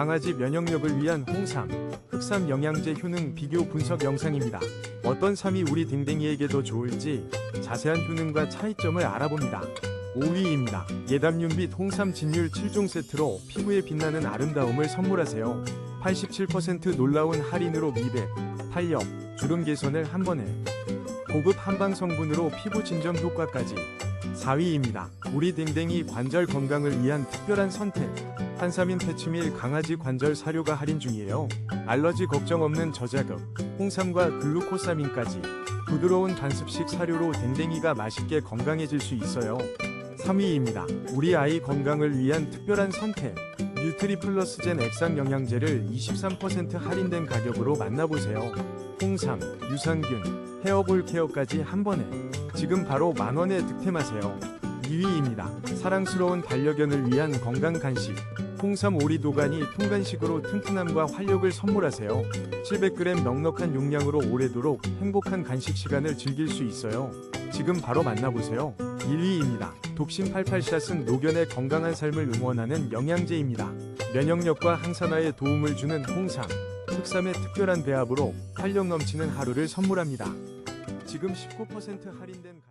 강아지 면역력을 위한 홍삼, 흑삼 영양제 효능 비교 분석 영상입니다. 어떤 삼이 우리 댕댕이에게 더 좋을지 자세한 효능과 차이점을 알아봅니다. 5위입니다. 예담윤 및 홍삼 진율 7종 세트로 피부에 빛나는 아름다움을 선물하세요. 87% 놀라운 할인으로 미백, 탄력, 주름 개선을 한 번에 고급 한방 성분으로 피부 진정 효과까지 4위입니다. 우리 댕댕이 관절 건강을 위한 특별한 선택 한삼인 패치밀 강아지 관절 사료가 할인 중이에요. 알러지 걱정 없는 저자극 홍삼과 글루코사민까지 부드러운 간습식 사료로 댕댕이가 맛있게 건강해질 수 있어요. 3위입니다. 우리 아이 건강을 위한 특별한 선택 뉴트리 플러스 젠 액상 영양제를 23% 할인된 가격으로 만나보세요. 홍삼, 유산균, 헤어볼 케어까지 한 번에 지금 바로 만원에 득템하세요. 2위입니다. 사랑스러운 반려견을 위한 건강 간식 홍삼 오리 도가니 통간식으로 튼튼함과 활력을 선물하세요. 700g 넉넉한 용량으로 오래도록 행복한 간식 시간을 즐길 수 있어요. 지금 바로 만나보세요. 1위입니다. 독신 88샷은 노견의 건강한 삶을 응원하는 영양제입니다. 면역력과 항산화에 도움을 주는 홍삼, 흑삼의 특별한 배합으로 활력 넘치는 하루를 선물합니다. 지금 19% 할인된 가-